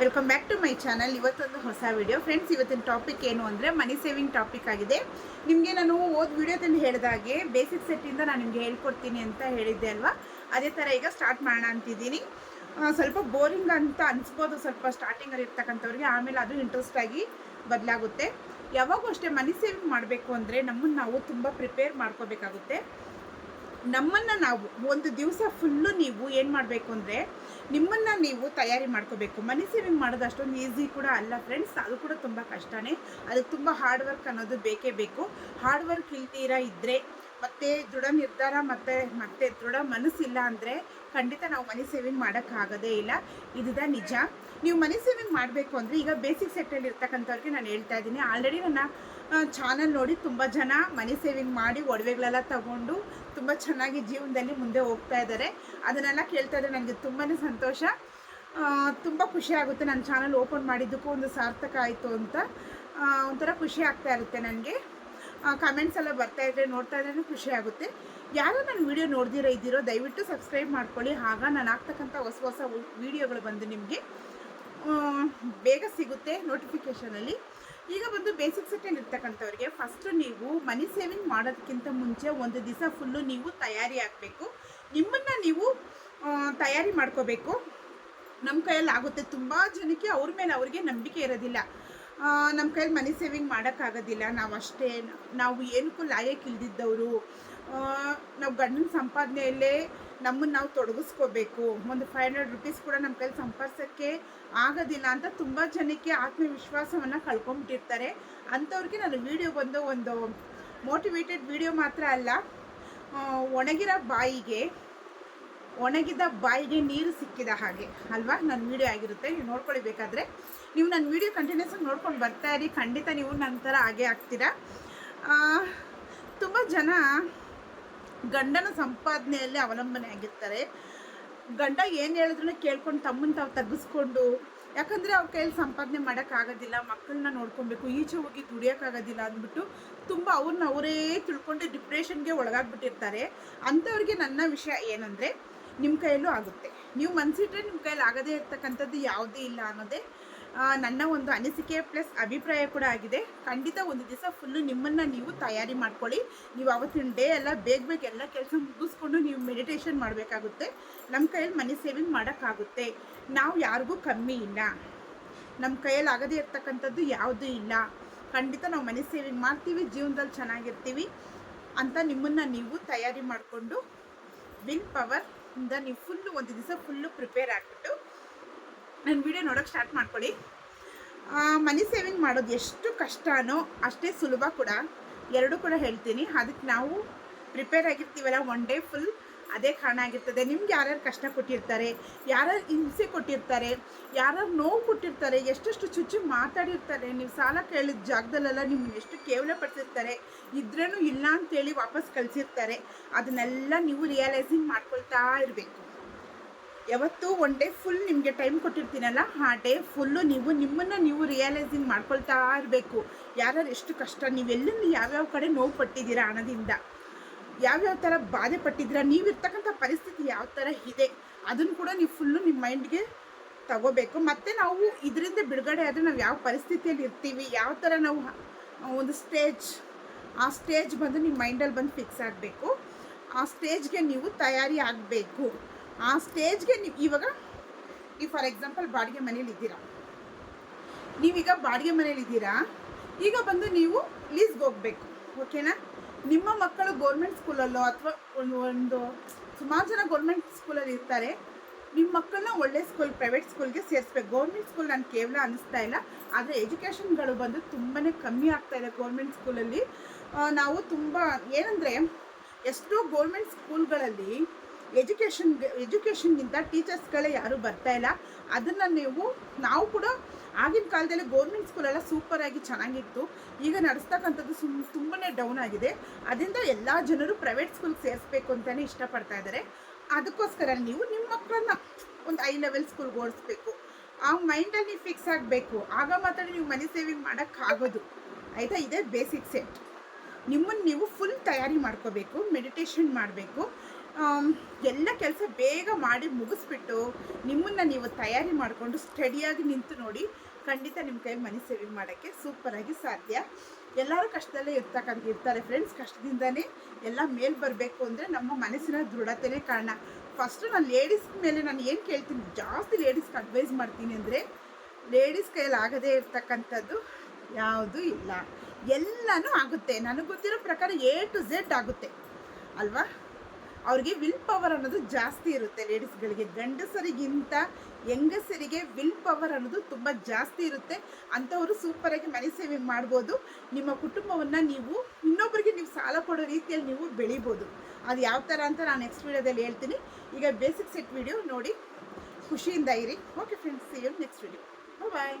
Welcome back to my channel ಇವತ್ತೊಂದು ಹೊಸ video friends ಇವತ್ತಿನ ಟಾಪಿಕ್ ಏನು ಅಂದರೆ ಮನಿ ಸೇವಿಂಗ್ ಟಾಪಿಕ್ ಆಗಿದೆ. ನಿಮಗೆ ನಾನು ಓದ್ ವಿಡಿಯೋದಲ್ಲಿ ಹೇಳಿದಾಗೆ ಬೇಸಿಕ್ ಸೆಟ್ಟಿಂದ ನಾನು ನಿಮಗೆ ಹೇಳ್ಕೊಡ್ತೀನಿ ಅಂತ ಹೇಳಿದ್ದೆ ಅಲ್ವಾ? ಅದೇ ಥರ ಈಗ ಸ್ಟಾರ್ಟ್ ಮಾಡೋಣ ಅಂತಿದ್ದೀನಿ. ಸ್ವಲ್ಪ ಬೋರಿಂಗ್ ಅಂತ ಅನಿಸ್ಬೋದು. ಸ್ವಲ್ಪ ಸ್ಟಾರ್ಟಿಂಗಲ್ಲಿ ಇರ್ತಕ್ಕಂಥವ್ರಿಗೆ ಆಮೇಲೆ ಅದು ಇಂಟ್ರೆಸ್ಟ್ ಆಗಿ ಬದಲಾಗುತ್ತೆ. ಯಾವಾಗೂ ಅಷ್ಟೇ ಮನಿ ಸೇವಿಂಗ್ ಮಾಡಬೇಕು ಅಂದರೆ ನಮ್ಮನ್ನು ನಾವು ತುಂಬ ಪ್ರಿಪೇರ್ ಮಾಡ್ಕೋಬೇಕಾಗುತ್ತೆ. ನಮ್ಮನ್ನು ನಾವು ಒಂದು ದಿವಸ ಫುಲ್ಲು ನೀವು ಏನು ಮಾಡಬೇಕು ಅಂದರೆ ನಿಮ್ಮನ್ನು ನೀವು ತಯಾರಿ ಮಾಡ್ಕೋಬೇಕು. ಮನಿ ಸೇವಿಂಗ್ ಮಾಡೋದು ಅಷ್ಟೊಂದು ಈಸಿ ಕೂಡ ಅಲ್ಲ ಫ್ರೆಂಡ್ಸ್ ಅದು ಕೂಡ ತುಂಬ ಕಷ್ಟನೇ. ಅದಕ್ಕೆ ತುಂಬ ಹಾರ್ಡ್ ವರ್ಕ್ ಅನ್ನೋದು ಬೇಕೇ ಬೇಕು. ಹಾರ್ಡ್ ವರ್ಕ್ ಇಲ್ತೀರಾ ಇದ್ದರೆ ಮತ್ತು ದೃಢ ನಿರ್ಧಾರ ಮತ್ತು, ಮತ್ತೆ ದೃಢ ಮನಸ್ಸಿಲ್ಲ ಅಂದರೆ ಖಂಡಿತ ನಾವು ಮನಿ ಸೇವಿಂಗ್ ಮಾಡೋಕ್ಕಾಗೋದೇ ಇಲ್ಲ. ಇದುದ ನಿಜ. ನೀವು ಮನಿ ಸೇವಿಂಗ್ ಮಾಡಬೇಕು ಅಂದರೆ ಈಗ ಬೇಸಿಕ್ ಸೆಟ್ಟಲ್ಲಿ ಇರ್ತಕ್ಕಂಥವ್ರಿಗೆ ನಾನು ಹೇಳ್ತಾ ಇದ್ದೀನಿ. ಆಲ್ರೆಡಿ ನನ್ನ ಚಾನಲ್ ನೋಡಿ ತುಂಬ ಜನ ಮನಿ ಸೇವಿಂಗ್ ಮಾಡಿ ಒಡವೆಗಳೆಲ್ಲ ತಗೊಂಡು ತುಂಬ ಚೆನ್ನಾಗಿ ಜೀವನದಲ್ಲಿ ಮುಂದೆ ಹೋಗ್ತಾ ಇದ್ದಾರೆ. ಅದನ್ನೆಲ್ಲ ಕೇಳ್ತಾ ಇದ್ದರೆ ನನಗೆ ತುಂಬಾ ಸಂತೋಷ. ತುಂಬ ಖುಷಿ ಆಗುತ್ತೆ ನನ್ನ ಚಾನಲ್ ಓಪನ್ ಮಾಡಿದ್ದಕ್ಕೂ ಒಂದು ಸಾರ್ಥಕ ಆಯಿತು ಅಂತ. ಒಂಥರ ಖುಷಿ ಆಗ್ತಾ ಇರುತ್ತೆ ನನಗೆ. ಕಮೆಂಟ್ಸ್ ಎಲ್ಲ ಬರ್ತಾ ಇದ್ರೆ ನೋಡ್ತಾ ಇದ್ರೆ ಖುಷಿ ಆಗುತ್ತೆ. ಯಾರು ನನ್ನ ವಿಡಿಯೋ ನೋಡ್ದಿರೋ ಇದ್ದೀರೋ ದಯವಿಟ್ಟು ಸಬ್ಸ್ಕ್ರೈಬ್ ಮಾಡ್ಕೊಳ್ಳಿ. ಆಗ ನಾನು ಆಗ್ತಕ್ಕಂಥ ಹೊಸ ಹೊಸ ವೀಡಿಯೋಗಳು ಬಂದು ನಿಮಗೆ. ಬೇಗ ಸಿಗುತ್ತೆ ನೋಟಿಫಿಕೇಷನಲ್ಲಿ ಈಗ ಬಂದು ಬೇಸಿಕ್ ಸೆಕೆಂಡ್ ಇರ್ತಕ್ಕಂಥವ್ರಿಗೆ ಫಸ್ಟು ನೀವು ಮನಿ ಸೇವಿಂಗ್ ಮಾಡೋದಕ್ಕಿಂತ ಮುಂಚೆ ಒಂದು ದಿವಸ ಫುಲ್ಲು ನೀವು ತಯಾರಿ ಆಗಬೇಕು. ನಿಮ್ಮನ್ನು ನೀವು ತಯಾರಿ ಮಾಡ್ಕೋಬೇಕು. ನಮ್ಮ ಕೈಯಲ್ಲಿ ಆಗುತ್ತೆ ತುಂಬ ಜನಕ್ಕೆ ಅವ್ರ ಮೇಲೆ ಅವ್ರಿಗೆ ನಂಬಿಕೆ ಇರೋದಿಲ್ಲ. ನಮ್ಮ ಕೈಯಲ್ಲಿ ಮನಿ ಸೇವಿಂಗ್ ಮಾಡೋಕ್ಕಾಗೋದಿಲ್ಲ. ನಾವು ಅಷ್ಟೇ, ನಾವು ಏನಕ್ಕೂ ಲಾಯಕ್ಕೆ ಇಲ್ದಿದ್ದವರು. ನಾವು ಗಂಡನ ಸಂಪಾದನೆಯಲ್ಲೇ ನಮ್ಮನ್ನು ನಾವು ತೊಡಗಿಸ್ಕೋಬೇಕು. ಒಂದು ಫೈವ್ ಹಂಡ್ರೆಡ್ ರುಪೀಸ್ ಕೂಡ ನಮ್ಮ ಕೈಲಿ ಸಂಪಾದಿಸೋಕ್ಕೆ ಆಗೋದಿಲ್ಲ ಅಂತ ತುಂಬ ಜನಕ್ಕೆ ಆತ್ಮವಿಶ್ವಾಸವನ್ನು ಕಳ್ಕೊಂಬಿಟ್ಟಿರ್ತಾರೆ ಅಂಥವ್ರಿಗೆ ನಾನು ವಿಡಿಯೋ ಬಂದು ಒಂದು ಮೋಟಿವೇಟೆಡ್ ವಿಡಿಯೋ ಮಾತ್ರ ಅಲ್ಲ ಒಣಗಿರೋ ಬಾಯಿಗೆ, ಒಣಗಿದ ಬಾಯಿಗೆ ನೀರು ಸಿಕ್ಕಿದ ಹಾಗೆ. ಅಲ್ವಾ? ನನ್ನ ವಿಡಿಯೋ ಆಗಿರುತ್ತೆ, ನೀವು ನೋಡ್ಕೊಳ್ಳಿ ಬೇಕಾದರೆ ನೀವು ನನ್ನ ವಿಡಿಯೋ ಕಂಟಿನ್ಯೂಸ್ ಆಗಿ ನೋಡ್ಕೊಂಡು ಬರ್ತಾ ಇರಿ. ಖಂಡಿತ ನೀವು ನನ್ನ ಥರ ಹಾಗೆ ಆಗ್ತೀರಾ? ತುಂಬ ಜನ ಗಂಡನ ಸಂಪಾದನೆಯಲ್ಲಿ ಅವಲಂಬನೆ ಆಗಿರ್ತಾರೆ. ಗಂಡ ಏನು ಹೇಳಿದ್ರು ಕೇಳ್ಕೊಂಡು ತಮ್ಮನ್ನು ತಾವು ತಗ್ಗಿಸ್ಕೊಂಡು, ಯಾಕಂದರೆ ಅವ್ರ ಕೈಯಲ್ಲಿ ಸಂಪಾದನೆ ಮಾಡೋಕ್ಕಾಗೋದಿಲ್ಲ ಮಕ್ಕಳನ್ನ ನೋಡ್ಕೊಬೇಕು, ಈಚೆ ಹೋಗಿ ದುಡಿಯೋಕ್ಕಾಗೋದಿಲ್ಲ ಅಂದ್ಬಿಟ್ಟು ತುಂಬ ಅವ್ರನ್ನ ಅವರೇ ತಿಳ್ಕೊಂಡು ಡಿಪ್ರೆಷನ್ಗೆ ಒಳಗಾಗ್ಬಿಟ್ಟಿರ್ತಾರೆ. ಅಂಥವ್ರಿಗೆ ನನ್ನ ವಿಷಯ ಏನಂದರೆ ನಿಮ್ಮ ಕೈಯಲ್ಲೂ ಆಗುತ್ತೆ. ನೀವು ಮನಸ್ಸಿಟ್ರೆ ನಿಮ್ಮ ಕೈಯಲ್ಲಿ ಆಗದೇ ಇರ್ತಕ್ಕಂಥದ್ದು ಯಾವುದೇ ಇಲ್ಲ ಅನ್ನೋದೇ ನನ್ನ ಒಂದು ಅನಿಸಿಕೆ ಪ್ಲಸ್ ಅಭಿಪ್ರಾಯ ಕೂಡ ಆಗಿದೆ. ಖಂಡಿತ ಒಂದು ದಿವಸ ಫುಲ್ಲು ನಿಮ್ಮನ್ನು ನೀವು ತಯಾರಿ ಮಾಡ್ಕೊಳ್ಳಿ. ನೀವು ಅವತ್ತಿನ ಡೇ ಎಲ್ಲ ಬೇಗ ಬೇಗ ಎಲ್ಲ ಕೆಲಸ ಮುಗಿಸ್ಕೊಂಡು ನೀವು ಮೆಡಿಟೇಷನ್ ಮಾಡಬೇಕಾಗುತ್ತೆ. ನಮ್ಮ ಕೈಯಲ್ಲಿ ಮನಿ ಸೇವಿಂಗ್ ಮಾಡೋಕ್ಕಾಗುತ್ತೆ. ನಾವು ಯಾರಿಗೂ ಕಮ್ಮಿ ಇಲ್ಲ. ನಮ್ಮ ಕೈಯಲ್ಲಿ ಆಗದೇ ಇರ್ತಕ್ಕಂಥದ್ದು ಯಾವುದೂ ಇಲ್ಲ. ಖಂಡಿತ ನಾವು ಮನಿ ಸೇವಿಂಗ್ ಮಾಡ್ತೀವಿ, ಜೀವನದಲ್ಲಿ ಚೆನ್ನಾಗಿರ್ತೀವಿ ಅಂತ ನಿಮ್ಮನ್ನು ನೀವು ತಯಾರಿ ಮಾಡಿಕೊಂಡು ವಿನ್ ಪವರ್ ಇಂದ ನೀವು ಫುಲ್ಲು ಒಂದು ದಿವಸ ಫುಲ್ಲು ಪ್ರಿಪೇರ್ ಆಗಿಬಿಟ್ಟು ನನ್ನ ವಿಡಿಯೋ ನೋಡೋಕೆ ಸ್ಟಾರ್ಟ್ ಮಾಡ್ಕೊಳ್ಳಿ ಮನಿ ಸೇವಿಂಗ್ ಮಾಡೋದು ಎಷ್ಟು ಕಷ್ಟನೋ ಅಷ್ಟೇ ಸುಲಭ ಕೂಡ. ಎರಡೂ ಕೂಡ ಹೇಳ್ತೀನಿ. ಅದಕ್ಕೆ ನಾವು ಪ್ರಿಪೇರ್ ಆಗಿರ್ತೀವಲ್ಲ ಒನ್ ಡೇ ಫುಲ್ ಅದೇ ಕಾರಣ ಆಗಿರ್ತದೆ. ನಿಮ್ಗೆ ಯಾರ್ಯಾರು ಕಷ್ಟ ಕೊಟ್ಟಿರ್ತಾರೆ, ಯಾರ್ಯಾರು ಹಿಂಸೆ ಕೊಟ್ಟಿರ್ತಾರೆ, ಯಾರ್ಯಾರು ನೋವು ಕೊಟ್ಟಿರ್ತಾರೆ, ಎಷ್ಟೆಷ್ಟು ಚುಚ್ಚು ಮಾತಾಡಿರ್ತಾರೆ. ನೀವು ಸಾಲ ಕೇಳಿದ ಜಾಗದಲ್ಲೆಲ್ಲ ನಿಮ್ಮನ್ನ ಎಷ್ಟು ಕೇವಲ ಪಡಿಸಿರ್ತಾರೆ ಇದ್ರೂ ಇಲ್ಲ ಅಂತೇಳಿ ವಾಪಸ್ ಕಳಿಸಿರ್ತಾರೆ. ಅದನ್ನೆಲ್ಲ ನೀವು ರಿಯಲೈಸಿಂಗ್ ಮಾಡ್ಕೊಳ್ತಾ ಇರಬೇಕು. ಯಾವತ್ತು ಒನ್ ಡೇ ಫುಲ್ ನಿಮಗೆ ಟೈಮ್ ಕೊಟ್ಟಿರ್ತೀನಲ್ಲ, ಆ ಡೇ ಫುಲ್ಲು ನೀವು ನಿಮ್ಮನ್ನು ನೀವು ರಿಯಲೈಸಿಂಗ್ ಮಾಡ್ಕೊಳ್ತಾ ಇರಬೇಕು. ಯಾರ್ಯಾರು ಎಷ್ಟು ಕಷ್ಟ ನೀವೆಲ್ಲಿಂದ ಯಾವ್ಯಾವ ಕಡೆ ನೋವು ಪಟ್ಟಿದ್ದೀರಾ ಹಣದಿಂದ? ಯಾವ್ಯಾವ ಥರ ಬಾಧೆ ಪಟ್ಟಿದ್ದೀರಾ? ನೀವಿರ್ತಕ್ಕಂಥ ಪರಿಸ್ಥಿತಿ ಯಾವ ಥರ ಇದೆ? ಅದನ್ನು ಕೂಡ ನೀವು ಫುಲ್ಲು ನಿಮ್ಮ ಮೈಂಡ್ಗೆ ತಗೋಬೇಕು. ಮತ್ತು ನಾವು ಇದರಿಂದ ಬಿಡುಗಡೆ ಆದರೆ ನಾವು ಯಾವ ಪರಿಸ್ಥಿತಿಯಲ್ಲಿ ಇರ್ತೀವಿ? ಯಾವ ಥರ ನಾವು ಒಂದು ಸ್ಟೇಜ್ ಆ ಸ್ಟೇಜ್ ಬಂದು ನಿಮ್ಮ ಮೈಂಡಲ್ಲಿ ಬಂದು ಫಿಕ್ಸ್ ಆಗಬೇಕು. ಆ ಸ್ಟೇಜ್ಗೆ ನೀವು ತಯಾರಿ ಆಗಬೇಕು. ಆ ಸ್ಟೇಜ್ಗೆ ನೀವು ಇವಾಗ, ಈ ಫಾರ್ ಎಕ್ಸಾಂಪಲ್ ಬಾಡಿಗೆ ಮನೇಲಿ ಇದ್ದೀರಾ. ನೀವೀಗ ಬಾಡಿಗೆ ಮನೇಲಿ ಇದ್ದೀರಾ, ಈಗ ಬಂದು ನೀವು ಲೀಸ್ಗೆ ಹೋಗಬೇಕು, ಓಕೆನಾ? ನಿಮ್ಮ ಮಕ್ಕಳು ಗೌರ್ಮೆಂಟ್ ಸ್ಕೂಲಲ್ಲೋ ಅಥವಾ ಒಂದು ಒಂದು ಸುಮಾರು ಜನ ಗೌರ್ಮೆಂಟ್ ಸ್ಕೂಲಲ್ಲಿ ಇರ್ತಾರೆ, ನಿಮ್ಮ ಮಕ್ಕಳನ್ನ ಒಳ್ಳೆ ಸ್ಕೂಲ್, ಪ್ರೈವೇಟ್ ಸ್ಕೂಲ್ಗೆ ಸೇರಿಸ್ಬೇಕು. ಗೌರ್ಮೆಂಟ್ ಸ್ಕೂಲ್ ನಾನು ಕೇವಲ ಅನ್ನಿಸ್ತಾ ಇಲ್ಲ, ಆದರೆ ಎಜುಕೇಷನ್ಗಳು ಬಂದು ತುಂಬಾ ಕಮ್ಮಿ ಆಗ್ತಾ ಇದೆ ಗೌರ್ಮೆಂಟ್ ಸ್ಕೂಲಲ್ಲಿ. ನಾವು ತುಂಬ ಏನಂದರೆ, ಎಷ್ಟೋ ಗೌರ್ಮೆಂಟ್ ಸ್ಕೂಲ್ಗಳಲ್ಲಿ ಎಜುಕೇಷನ್ ಎಜುಕೇಷನ್ಗಿಂತ ಟೀಚರ್ಸ್ಗಳೇ ಯಾರೂ ಬರ್ತಾ ಇಲ್ಲ. ಅದನ್ನು ನೀವು, ನಾವು ಕೂಡ ಆಗಿನ ಕಾಲದಲ್ಲಿ ಗೌರ್ಮೆಂಟ್ ಸ್ಕೂಲೆಲ್ಲ ಸೂಪರಾಗಿ ಚೆನ್ನಾಗಿತ್ತು. ಈಗ ನಡೆಸ್ತಕ್ಕಂಥದ್ದು ಸುಮ್, ತುಂಬನೇ ಡೌನ್ ಆಗಿದೆ. ಅದರಿಂದ ಎಲ್ಲ ಜನರು ಪ್ರೈವೇಟ್ ಸ್ಕೂಲ್ಗೆ ಸೇರಿಸ್ಬೇಕು ಅಂತಲೇ ಇಷ್ಟಪಡ್ತಾ ಇದ್ದಾರೆ. ಅದಕ್ಕೋಸ್ಕರ ನೀವು ನಿಮ್ಮ ಮಕ್ಕಳನ್ನ ಒಂದು ಐ ಲೆವೆಲ್ ಸ್ಕೂಲ್ಗೆ ಓಡಿಸ್ಬೇಕು. ಆ ಮೈಂಡಲ್ಲಿ ನೀವು ಫಿಕ್ಸ್ ಆಗಬೇಕು. ಆಗ ಮಾತ್ರ ನೀವು ಮನಿ ಸೇವಿಂಗ್ ಮಾಡೋಕ್ಕಾಗೋದು ಆಯಿತಾ? ಇದೇ ಬೇಸಿಕ್ ಸೆಟ್ ನಿಮ್ಮನ್ನು ನೀವು ಫುಲ್ ತಯಾರಿ ಮಾಡ್ಕೋಬೇಕು ಮೆಡಿಟೇಷನ್ ಮಾಡಬೇಕು. ಎಲ್ಲ ಕೆಲಸ ಬೇಗ ಮಾಡಿ ಮುಗಿಸ್ಬಿಟ್ಟು ನಿಮ್ಮನ್ನು ನೀವು ತಯಾರಿ ಮಾಡಿಕೊಂಡು ಸ್ಟಡಿಯಾಗಿ ನಿಂತು ನೋಡಿ ಖಂಡಿತ ನಿಮ್ಮ ಕೈ ಮನಿ ಸೇವಿಂಗ್ ಮಾಡೋಕ್ಕೆ ಸೂಪರಾಗಿ ಸಾಧ್ಯ. ಎಲ್ಲರೂ ಕಷ್ಟದಲ್ಲೇ ಇರ್ತಕ್ಕಂಥ, ಇರ್ತಾರೆ ಫ್ರೆಂಡ್ಸ್ ಕಷ್ಟದಿಂದನೇ ಎಲ್ಲ ಮೇಲ್ ಬರಬೇಕು ಅಂದರೆ ನಮ್ಮ ಮನಸ್ಸಿನ ದೃಢತೆಯೇ ಕಾರಣ. ಫಸ್ಟು ನಾನು ಲೇಡೀಸ್ ಮೇಲೆ ನಾನು ಏನು ಕೇಳ್ತೀನಿ, ಜಾಸ್ತಿ ಲೇಡೀಸ್ಗೆ ಅಡ್ವೈಸ್ ಮಾಡ್ತೀನಿ ಅಂದರೆ ಲೇಡೀಸ್ ಕೈಯಲ್ಲಿ ಆಗದೇ ಇರ್ತಕ್ಕಂಥದ್ದು ಯಾವುದೂ ಇಲ್ಲ. ಎಲ್ಲನೂ ಆಗುತ್ತೆ. ನನಗೆ ಗೊತ್ತಿರೋ ಪ್ರಕಾರ ಎ ಟು ಝೆಡ್ ಆಗುತ್ತೆ. ಅಲ್ವಾ? ಅವ್ರಿಗೆ ವಿಲ್ ಪವರ್ ಅನ್ನೋದು ಜಾಸ್ತಿ ಇರುತ್ತೆ ಲೇಡೀಸ್ಗಳಿಗೆ ಗಂಡಸರಿಗಿಂತ ಹೆಂಗಸರಿಗೆ ವಿಲ್ ಪವರ್ ಅನ್ನೋದು ತುಂಬ ಜಾಸ್ತಿ ಇರುತ್ತೆ. ಅಂಥವರು ಸೂಪರಾಗಿ ಮನೆ ಸೇವೆ ಮಾಡ್ಬೋದು. ನಿಮ್ಮ ಕುಟುಂಬವನ್ನು ನೀವು ಇನ್ನೊಬ್ಬರಿಗೆ ನೀವು ಸಾಲ ಕೊಡೋ ರೀತಿಯಲ್ಲಿ ನೀವು ಬೆಳಿಬೋದು. ಅದು ಯಾವ ಥರ ಅಂತ ನಾನು ನೆಕ್ಸ್ಟ್ ವೀಡಿಯೋದಲ್ಲಿ ಹೇಳ್ತೀನಿ. ಈಗ ಬೇಸಿಕ್ ಸೆಟ್ ವಿಡಿಯೋ ನೋಡಿ. ಖುಷಿಯಿಂದ ಇರಿ. Okay friends you next video bye